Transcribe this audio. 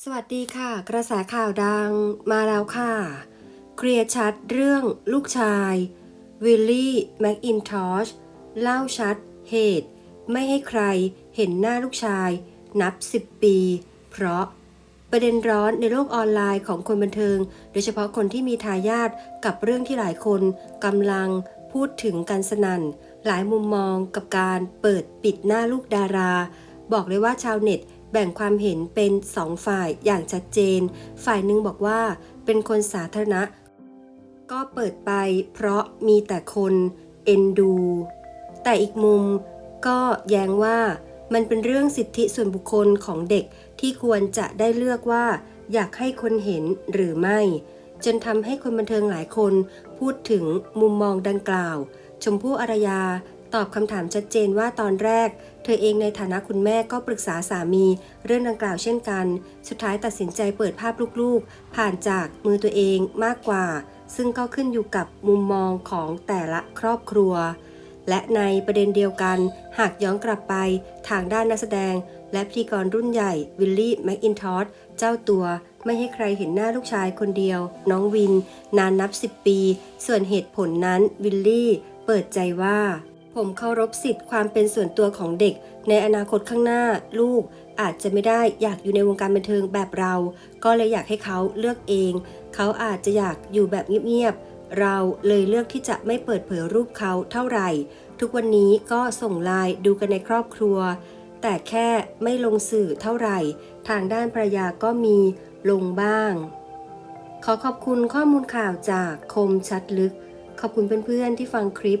สวัสดีค่ะ กระแสข่าวดังมาแล้วค่ะ เคลียร์ชัดเรื่องลูกชาย วิลลี่แมคอินทอชเล่าชัด เหตุ ไม่ให้ใครเห็นหน้าลูกชาย นับ 10 ปี เพราะประเด็นร้อนในโลกออนไลน์ของคนบันเทิง โดยเฉพาะคนที่มีทายาทกับเรื่องที่หลายคนกำลังพูดถึงกันสนั่น หลายมุมมองกับการเปิดปิดหน้าลูกดารา บอกเลยว่าชาวเน็ต แบ่งความเห็นเป็นสองฝ่ายอย่างชัดเจน ฝ่ายหนึ่งบอกว่าเป็นคนสาธารณะ ก็เปิดไปเพราะมีแต่คนเอ็นดู แต่อีกมุมก็แย้งว่ามันเป็นเรื่องสิทธิส่วนบุคคลของเด็กที่ควรจะได้เลือกว่า อยากให้คนเห็นหรือไม่ จนทำให้คนบันเทิงหลายคนพูดถึงมุมมองดังกล่าว ชมพู่อารยา ตอบคำถามชัดเจนว่าตอนแรก เธอเองในฐานะคุณแม่ก็ปรึกษาสามี เรื่องดังกล่าวเช่นกัน สุดท้ายตัดสินใจเปิดภาพลูกๆ ผ่านจากมือตัวเองมากกว่า ซึ่งก็ขึ้นอยู่กับมุมมองของแต่ละครอบครัว และในประเด็นเดียวกัน หากย้อนกลับไปทางด้านนักแสดง และพิธีกรรุ่นใหญ่วิลลี่แมคอินทอสเจ้าตัวไม่ให้ใครเห็นหน้าลูกชายคนเดียว น้องวิน นานนับ 10 ปี ส่วนเหตุผลนั้นวิลลี่ เปิดใจว่า ผมเคารพสิทธิ์ความเป็นส่วนตัวของเด็ก ในอนาคตข้างหน้า ลูกอาจจะไม่ได้อยากอยู่ในวงการบันเทิงแบบเรา ก็เลยอยากให้เขาเลือกเอง เขาอาจจะอยากอยู่แบบเงียบๆเราเลยเลือกที่จะไม่เปิดเผยรูปเขาเท่าไหร่ ทุกวันนี้ก็ส่งไลน์ดูกันในครอบครัว แต่แค่ไม่ลงสื่อเท่าไหร่ ทางด้านภรรยาก็มีลงบ้าง ขอขอบคุณข้อมูลข่าวจากคมชัดลึก ขอบคุณเพื่อนๆที่ฟังคลิป